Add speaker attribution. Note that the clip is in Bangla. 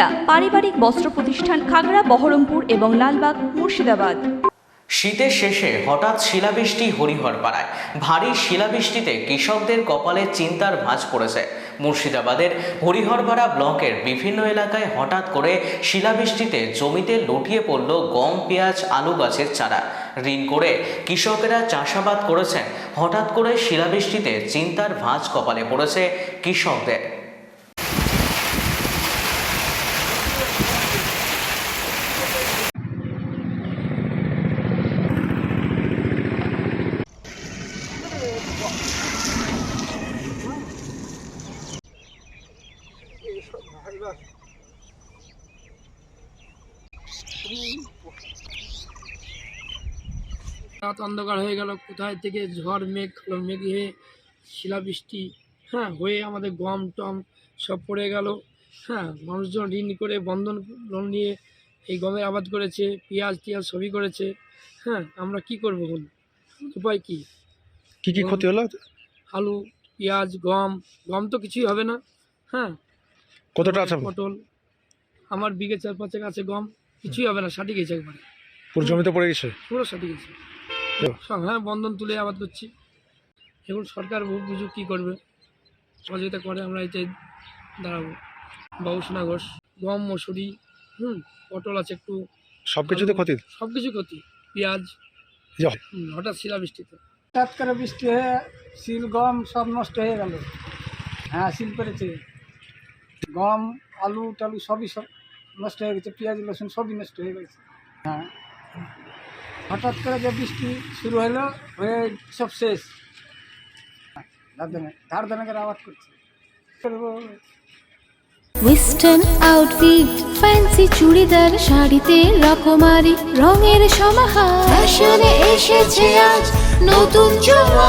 Speaker 1: সুনিতা পারিবারিক বস্ত্র প্রতিষ্ঠান খাগড়া, বহরমপুর এবং লালবাগ, মুর্শিদাবাদ।
Speaker 2: শীতের শেষে হঠাৎ শিলাবৃষ্টি হরিহরপাড়ায়। ভারী শিলাবৃষ্টিতে কৃষকদের কপালে চিন্তার ভাঁজ পড়েছে। মুর্শিদাবাদের হরিহরপাড়া ব্লকের বিভিন্ন এলাকায় হঠাৎ করে শিলাবৃষ্টিতে জমিতে লুটিয়ে পড়ল গম, পেঁয়াজ, আলু গাছের চারা। ঋণ করে কৃষকেরা চাষাবাদ করেছেন। হঠাৎ করে শিলাবৃষ্টিতে চিন্তার ভাঁজ কপালে পড়েছে কৃষকদের।
Speaker 3: রাত অন্ধকার হয়ে গেল। কোথায় থেকে ঝড় মেঘ হলো মেঘ হয়ে শিলাবৃষ্টি হ্যাঁ হয়ে আমাদের গম টম সব পড়ে গেল। হ্যাঁ মানুষজন ঋণ করে বন্ধন লোন নিয়ে এই গমের আবাদ করেছে পেঁয়াজ টিয়াজ সবই করেছে। হ্যাঁ আমরা কি করব বলুন? উপায় কি?
Speaker 4: কি কি ক্ষতি হলো?
Speaker 3: আলু পেঁয়াজ গম গম তো কিছুই হবে না। হ্যাঁ
Speaker 4: কতটা আছে?
Speaker 3: পটল আমার বিঘে চার পাঁচেক আছে গম। কিছুই হবে না ষাটি গেছে একবারে।
Speaker 4: পুরো জমিতে পড়ে গেছে?
Speaker 3: পুরো ষাটি গেছে। সব হ্যাঁ বন্ধন তুলে আবাদ করছি। এখন সরকার বহু কিছু কী করবে। সহযোগিতা করে আমরা এতে দাঁড়াবো। বাবুসোনা ঘোষ গম মসুরি হুম পটল আছে একটু।
Speaker 4: সব কিছুতে ক্ষতি?
Speaker 3: সব কিছু ক্ষতি। পেঁয়াজ হঠাৎ শিলাবৃষ্টিতে
Speaker 5: হঠাৎ করে বৃষ্টি হয়ে শিল গম সব নষ্ট হয়ে গেল। হ্যাঁ শিল করেছে গম আলু টালু সবই সব নষ্ট হয়ে গেছে, পেঁয়াজ, রসুন সবই নষ্ট হয়ে গেছে। হ্যাঁ। হঠাৎ করে যে বৃষ্টি শুরু হলো, হয়ে সব শেষ। ধার ধানে ধার করে আবাদ করছে।
Speaker 6: ওয়েস্টার্ন আউটফিট ফ্যান্সি চুড়িদার, শাড়িতে রকমারি, রঙের সমাহার। এসেছে আজ নতুন সুনিতা